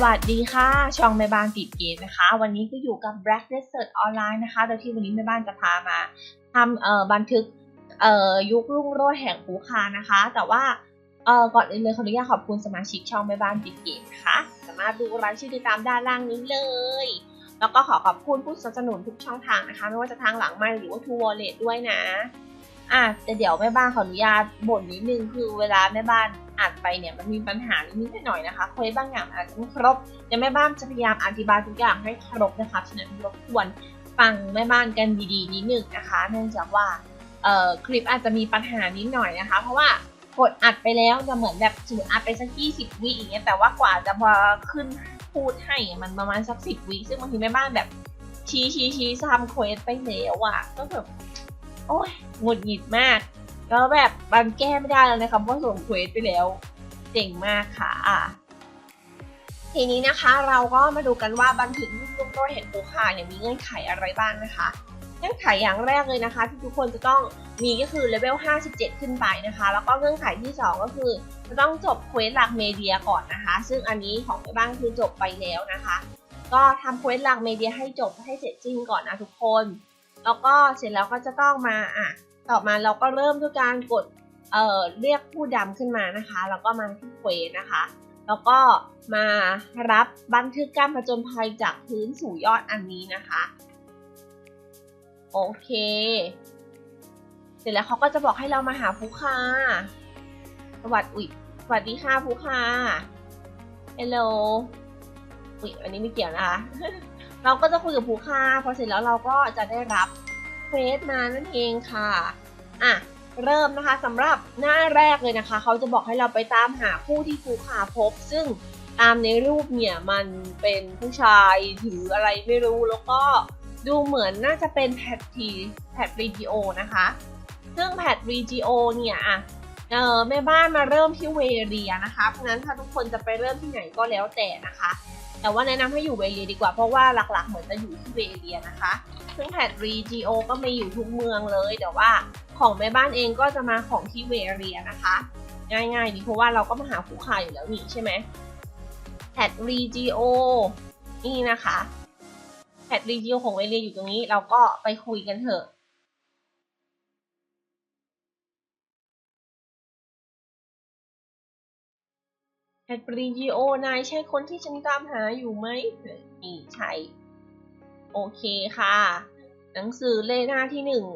สวัสดีค่ะ ช่องแม่บ้านติดเกมนะคะ วันนี้ก็อยู่กับ Black Desert Online นะคะ โดยที่วันนี้แม่บ้านจะพามาทำเอ่อบันทึกเอ่อยุครุ่งโรจน์แห่งภูคานะคะ แต่ว่าเอ่อก่อนอื่นเลยขออนุญาตขอบคุณสมาชิกช่องแม่บ้านติดเกมนะคะ สามารถดูรายชื่อติดตามด้านล่างนี้เลย แล้วก็ขอขอบคุณผู้สนับสนุนทุกช่องทางนะคะ ไม่ว่าจะทางหลังไมค์หรือว่า True Wallet ด้วยนะอะแต่เดี๋ยวแม่บ้านขออนุญาตบ่นนิดนึงคือเวลาแม่บ้าน อัดไปเนี่ยมันมีปัญหานิดหน่อยนะคะเควสบางอย่างอาจจะไม่ครบเดี๋ยวแม่บ้านจะพยายามอธิบายทุกอย่างให้ครบนะคะฉะนั้นรบกวนฟังแม่บ้านกันดีๆนิดนึงนะคะ เนื่องจากว่าเอ่อคลิปอาจจะมีปัญหานิดหน่อยนะคะ เพราะว่ากดอัดไปแล้วจะเหมือนแบบสมมติอัดไปสักยี่สิบวิอย่างเงี้ยแต่ว่ากว่าจะพอขึ้นพูดให้มันประมาณสักสิบวิซึ่งบางทีแม่บ้านแบบชี้ชี้ชี้ทำเควสไปแล้วอะก็แบบโอ้ยหงุดหงิดมาก แล้วแบบมันแก้ไม่ได้แล้วนะคะเพราะส่งเควสไปแล้ว เจ๋งมากค่ะอะทีนี้นะคะเราก็มาดูกันว่าบันทึกรูปร่วมโรยเห็นปูคาเนี่ยมีเงื่อนไขอะไรบ้างนะคะเงื่อนไขอย่างแรกเลยนะคะ ที่ทุกคนจะต้องมีก็คือเลเวล 57 ขึ้นไปนะคะ แล้วก็เงื่อนไขที่ 2 ก็คือจะต้องจบเควสหลักเมเดียก่อนนะคะ ซึ่งอันนี้ของแม่บ้านคือจบไปแล้วนะคะ ก็ทำเควสหลักเมเดียให้จบให้เสร็จสิ้นก่อนนะทุกคน แล้วก็เสร็จแล้วก็จะต้องมาอะ ต่อมาเราก็เริ่มด้วยการกดเอ่อเรียกผู้ดำขึ้นมานะคะ แล้วก็มาที่เควสนะคะ แล้วก็มารับบันทึกการผจญภัยจากพื้นสู่ยอดอันนี้นะคะ โอเค เสร็จแล้วเขาก็จะบอกให้เรามาหาผู้ค่าสวัสดีสวัสดีค่ะผู้ค่า Hello อุ๊ยอันนี้ไม่เกี่ยวนะคะ เราก็จะคุยกับผู้ค่าพอเสร็จแล้วเราก็จะได้รับ เควสมานั่นเองค่ะอะเริ่มนะคะสำหรับหน้าแรกเลยนะคะ เขาจะบอกให้เราไปตามหาผู้ที่ผู้ค่าพบ ซึ่งตามในรูปเนี่ยมันเป็นผู้ชายถืออะไรไม่รู้แล้วก็ดูเหมือนน่าจะเป็นแพททีแพทรีจิโอนะคะ ซึ่งแพทรีจิโอเนี่ยอะเออแม่บ้านมาเริ่มที่เวเรียนะคะเพราะนั้นถ้าทุกคนจะไปเริ่มที่ไหนก็แล้วแต่นะคะ แต่ว่าแนะนำให้อยู่เวเรียดีกว่าเพราะว่าหลักๆ เหมือนจะอยู่ที่เวเรียนะคะ ซึ่งแพทรีจิโอก็ไมีอยู่ทุกเมืองเลย แต่ว่าของแม่บ้านเองก็จะมาของที่เวเรียนะคะ ง่ายๆดีเพราะว่าเราก็มาหาคู่ค้าอยู่แล้วนี่ใช่ไหมแพทรีจิโอนี่นะคะแพทรีจิโอของเวเรียอยู่ตรงนี้เราก็ไปคุยกันเถอะ แพทรีจิโอนายใช่คนที่ฉันตามหาอยู่ไหมนี่ใช่ โอเคค่ะ หนังสือเล่หน้าที่หนึ่ง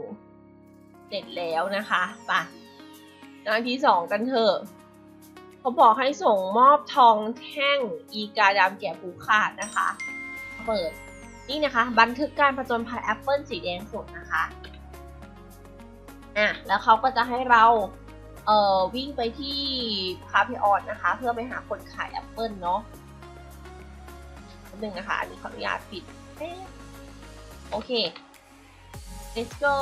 เสร็จแล้วนะคะไปหน้าที่สองกันเถอะเขาบอกให้ส่งมอบทองแท่งอีกาดำแก่ผู้ขาดนะคะ เปิดนี่นะคะ บันทึกการผจญภัยแอปเปิลสีแดงสดนะคะอะแล้วเขาก็จะให้เรา เอ่อวิ่งไปที่พาพิออนนะคะ เพื่อไปหาคนขายแอปเปิลเนาะนิดนึงนะคะอันนี้ขออนุญาตปิดโอเค let's go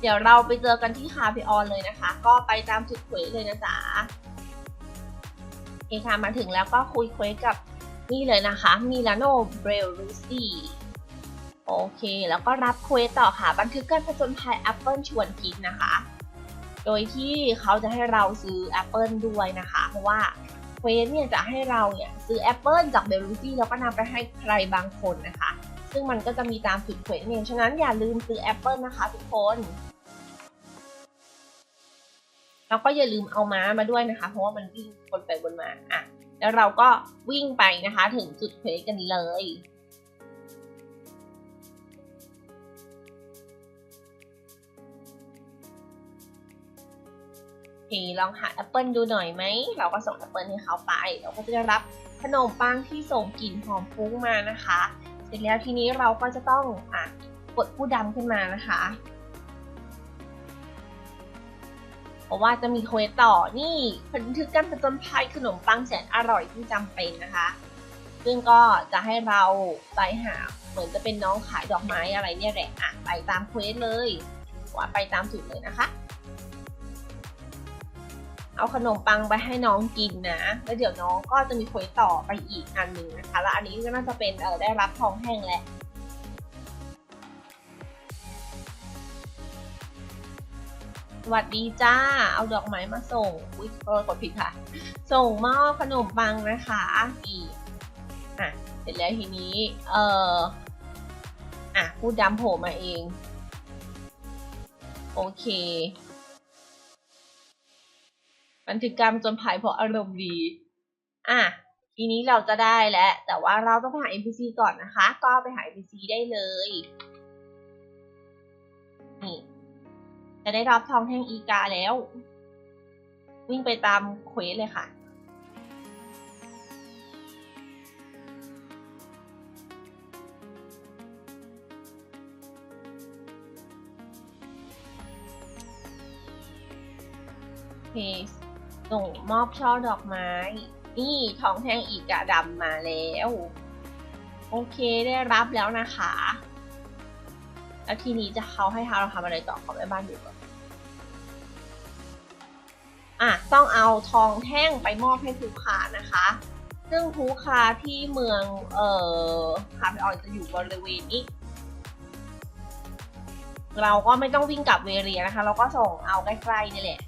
เดี๋ยวเราไปเจอกันที่คาพิออนเลยนะคะ ก็ไปตามจุดเควสเลยนะจ๊ะโอค่ะมาถึงแล้วก็คุยเควสกับนี่เลยนะคะมิลานโนเบรลลูซี่ โอเค แล้วก็รับเควสต่อค่ะ บันทึกการผจญภัยแอปเปิลชวนคิดนะคะ โดยที่เขาจะให้เราซื้อแอปเปิลด้วยนะคะ เพราะว่าเควสเนี่ยจะให้เราเนี่ยซื้อแอปเปิลจากเบลลูซี่แล้วก็นำไปให้ใครบางคนนะคะ ซึ่งมันก็จะมีตามจุดเควสเนี่ยฉะนั้นอย่าลืมซื้อแอปเปิลนะคะทุกคนแล้วก็อย่าลืมเอาม้ามาด้วยนะคะ เพราะว่ามันวิ่งวนไปวนมาอะแล้วเราก็วิ่งไปนะคะ ถึงจุดเควสกันเลย โอเคลองหาแอปเปิลดูหน่อยไหม เราก็ส่งแอปเปิลให้เขาไป เราก็จะได้รับขนมปังที่ส่งกลิ่นหอมฟุ้งมานะคะ เสร็จแล้วทีนี้เราก็จะต้องอะกดผู้ดำขึ้นมานะคะ เพราะว่าจะมีเควสต่อ นี่บันทึกการผจญภัยขนมปังแสนอร่อยที่จำเป็นนะคะ ซึ่งก็จะให้เราไปหาเหมือนจะเป็นน้องขายดอกไม้อะไรเนี่ยแหละอะไปตามเควสเลยว่าไปตามจุดเลยนะคะ เอาขนมปังไปให้น้องกินนะ แล้วเดี๋ยวน้องก็จะมีควสต่อไปอีกอันหนึ่งนะคะ แล้วอันนี้ก็น่าจะเป็นเออได้รับทองแห้งแหละสวัสดีจ้า เอาดอกไม้มาส่ง อุ้ยกดผิดค่ะ ส่งมอบขนมปังนะคะอีกอะ เสร็จแล้วทีนี้ เอออะ พูดดำโผล่มาเอง โอเค บันทึกการจนผายเพราะอารมณ์ดี อะ ทีนี้เราจะได้แล้ว แต่ว่าเราต้องไปหา NPC ก่อนนะคะ ก็ไปหา NPC ได้เลย นี่ จะได้รับทองแท่งอีกาแล้ว วิ่งไปตามเควสเลยค่ะโอเค ส่งมอบช่อดอกไม้ นี่ทองแท่งอีกาดำมาแล้ว โอเคได้รับแล้วนะคะ แล้วทีนี้จะเขาให้เราทำอะไรต่อขอแม่บ้านดูก่อนอะต้องเอาทองแท่งไปมอบให้ผู้ค้านะคะ ซึ่งผู้ค้าที่เมืองเอ่อคาเมออนจะอยู่บริเวณนี้ เราก็ไม่ต้องวิ่งกลับเวเรียนะคะ เราก็ส่งเอาใกล้ๆนี่แหละ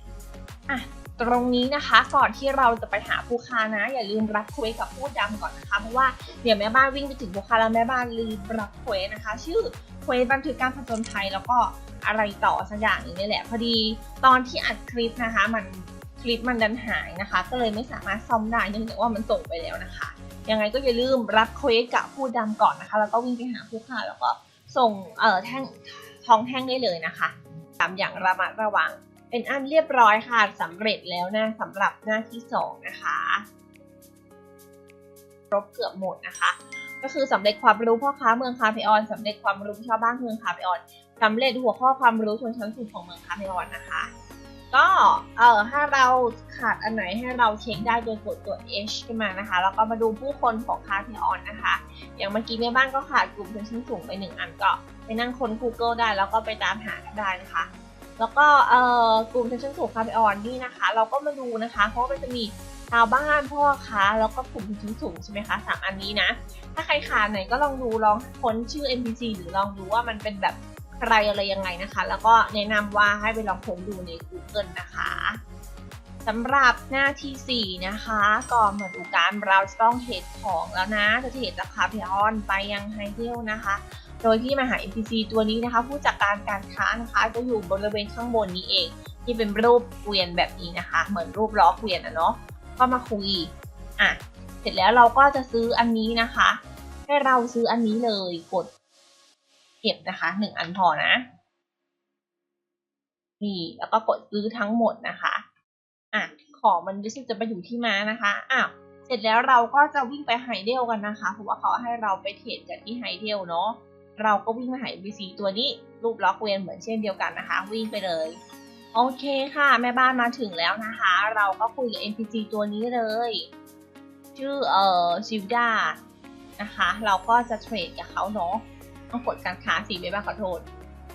อะ ตรงนี้นะคะ ก่อนที่เราจะไปหาผู้ค้านะ อย่าลืมรับเควสกับผู้ดำก่อนนะคะ เพราะว่าเดี๋ยวแม่บ้านวิ่งไปถึงผู้ค้าแล้วแม่บ้านลืมรับเควสนะคะ ชื่อเควสบันทึกการผจญภัยแล้วก็อะไรต่อสักอย่างนึงนี่แหละ พอดีตอนที่อัดคลิปนะคะ มันคลิปมันดันหายนะคะ ก็เลยไม่สามารถซ่อมได้เนื่องจากว่ามันส่งไปแล้วนะคะ ยังไงก็อย่าลืมรับเควสกับผู้ดำก่อนนะคะ แล้วก็วิ่งไปหาผู้ค้าแล้วก็ส่งเอ่อแท่งทองแท่งได้เลยนะคะตามอย่างระมัดระวัง เป็นอันเรียบร้อยค่ะสำเร็จแล้วนะสำหรับหน้าที่สองนะคะครบเกือบหมดนะคะ ก็คือสำเร็จความรู้พ่อค้าเมืองคาเพออนสำเร็จความรู้ชาวบ้านเมืองคาเพออนสำเร็จหัวข้อความรู้ชนชั้นสูงของเมืองคาเพออนนะคะ ก็เอ่อถ้าเราขาดอันไหนให้เราเช็คได้โดยกดตัว H ขึ้นมานะคะ แล้วก็มาดูผู้คนของคาเพออนนะคะ อย่างเมื่อกี้แม่บ้านก็ขาดกลุ่มชนชั้นสูงไปหนึ่งอันก็ไปนั่งค้น Google ได้แล้วก็ไปตามหาได้นะคะ แล้วก็เอ่อกลุ่มชนชั้นสูงคาเพออนนี่นะคะ เราก็มาดูนะคะ เพราะว่ามันจะมีชาวบ้านพ่อค้าแล้วก็กลุ่มชนชั้นสูงใช่ไหมคะสามอันนี้นะ ถ้าใครขาดไหนก็ลองดูลองค้นชื่อ NPC หรือลองดูว่ามันเป็นแบบใครอะไรยังไงนะคะ แล้วก็แนะนำว่าให้ไปลองค้นดูใน Google นะคะสำหรับหน้าที่ 4 นะคะ ก่อนมาดูการเราจะต้องเทรดของแล้วนะจะเทรดจากคาเพออนไปยังไฮเดลนะคะ โดยที่มาหา NPC ตัวนี้นะคะ ผู้จัดการการค้านะคะจะอยู่บริเวณข้างบนนี้เอง ที่เป็นรูปเกวียนแบบนี้นะคะ เหมือนรูปล้อเกวียนอะเนาะก็มาคุยอะเสร็จแล้วเราก็จะซื้ออันนี้นะคะ ให้เราซื้ออันนี้เลยกด เก็บนะคะหนึ่งอันพอนะนี่แล้วก็กดซื้อทั้งหมดนะคะอะของมันรู้สึกจะไปอยู่ที่ม้านะคะอ้าวเสร็จแล้วเราก็จะวิ่งไปไฮเดลกันนะคะเพราะว่าเขาให้เราไปเทรดกันที่ไฮเดลเนาะ เราก็วิ่งมาหา NPC ตัวนี้รูปล็อกเวนเหมือนเช่นเดียวกันนะคะ วิ่งไปเลย โอเคค่ะ แม่บ้านมาถึงแล้วนะคะ เราก็คุยกับ NPC ตัวนี้เลย ชื่อเอ่อชิวดานะคะ เราก็จะเทรดกับเขาเนาะต้องกดการค้าสิไม่บ้างขอโทษ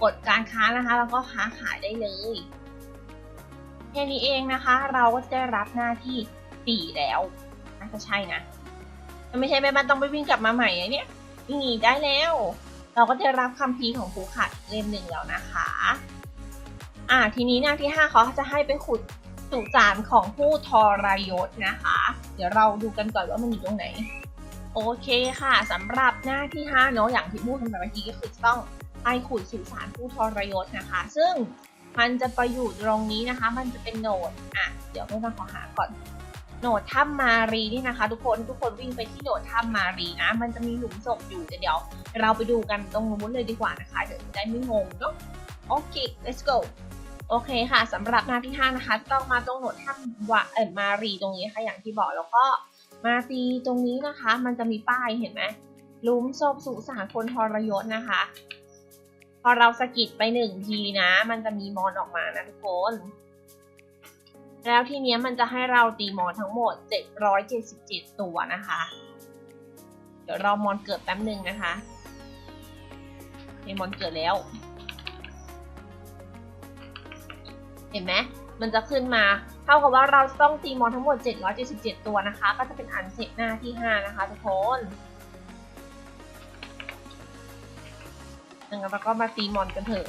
กดการค้านะคะแล้วก็ค้าขายได้เลยแค่นี้เองนะคะเราก็จะได้รับหน้าที่สี่แล้วน่าจะใช่นะ ไม่ใช่แม่บ้านต้องไปวิ่งกลับมาใหม่เนี่ยนี่ได้แล้ว เราก็ได้รับคำพีของครูขัดเล่มหนึ่งแล้วนะคะ อ่าทีนี้หน้าที่ 5เขาจะให้ไปขุดสุสานของผู้ทรยศนะคะ เดี๋ยวเราดูกันก่อนว่ามันอยู่ตรงไหน โอเคค่ะสำหรับหน้าที่5เนาะอย่างที่พูดกันไปเมื่อกี้ก็คือต้องไปขุดสุสานผู้ทรยศนะคะ ซึ่งมันจะไปอยู่ตรงนี้นะคะ มันจะเป็นโหนดอะเดี๋ยวไม่ต้องขอหาก่อน โหนดถ้ำมารีนี่นะคะ ทุกคนทุกคนวิ่งไปที่โหนดถ้ำมารีนะ มันจะมีหลุมศพอยู่เดี๋ยว เราไปดูกันตรงนู้นเลยดีกว่านะคะเดี๋ยวจะได้ไม่งงเนาะโอเค let's go โอเคค่ะสำหรับหน้าที่5นะคะต้องมาตรงโหนดถ้ำวะเออมารีตรงนี้ค่ะอย่างที่บอกแล้วก็มาตีตรงนี้นะคะ มันจะมีป้ายเห็นไหมหลุมศพสุสานคนทรยศนะคะ พอเราสะกิดไปหนึ่งทีนะ มันจะมีมอนออกมานะทุกคน แล้วทีเนี้ยมันจะให้เราตีมอนทั้งหมด 777 ตัวนะคะ เดี๋ยวรอมอนเกิดแป๊บหนึ่งนะคะเฮมอนเกิดแล้ว เห็นไหมมันจะขึ้นมา เท่ากับว่าเราต้องตีมอนทั้งหมด 777 ตัวนะคะ ก็จะเป็นอันเสร็จหน้าที่ 5 นะคะทุกคนงั้นเราก็มาตีมอนกันเถอะ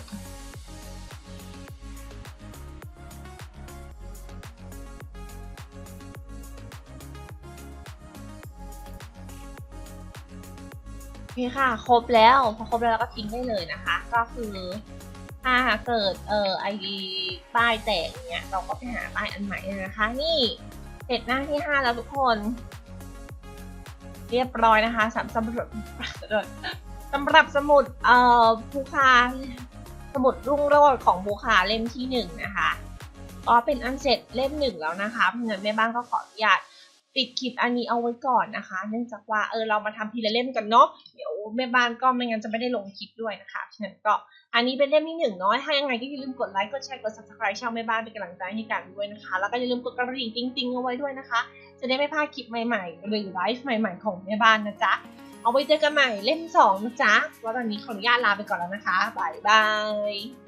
เคค่ะ ครบแล้ว พอครบแล้วเราก็ทิ้งได้เลยนะคะ ก็คือถ้าเกิดเอ่อไอป้ายแตกเนี้ยเราก็ไปหาป้ายอันใหม่นะคะ นี่เสร็จหน้าที่ 5 แล้วทุกคน เรียบร้อยนะคะสำสำหรับสำหรับสมุดเอ่อภูคาสมุดรุ่งโรจน์ของภูคาเล่มที่หนึ่งนะคะก็เป็นอันเสร็จเล่มหนึ่งแล้วนะคะเพราะฉะนั้นแม่บ้านก็ขออนุญาต ปิดคลิปอันนี้เอาไว้ก่อนนะคะ เนื่องจากว่าเออเรามาทำทีละเล่มกันเนาะเดี๋ยวแม่บ้านก็ไม่งั้นจะไม่ได้ลงคลิปด้วยนะคะฉะนั้นก็อันนี้เป็นเล่มที่หนึ่งเนาะถ้ายังไงก็อย่าลืมกดไลค์กดแชร์กด subscribe ช่องแม่บ้านเป็นกำลังใจให้กันด้วยนะคะ แล้วก็อย่าลืมกดกระดิ่งติ๊งๆเอาไว้ด้วยนะคะ จะได้ไม่พลาดคลิปใหม่ๆหรือไลฟ์ใหม่ ๆ ของแม่บ้านนะจ๊ะเอาไว้เจอกันใหม่เล่มสองนะจ๊ะว่าตอนนี้ขออนุญาตลาไปก่อนแล้วนะคะบายบาย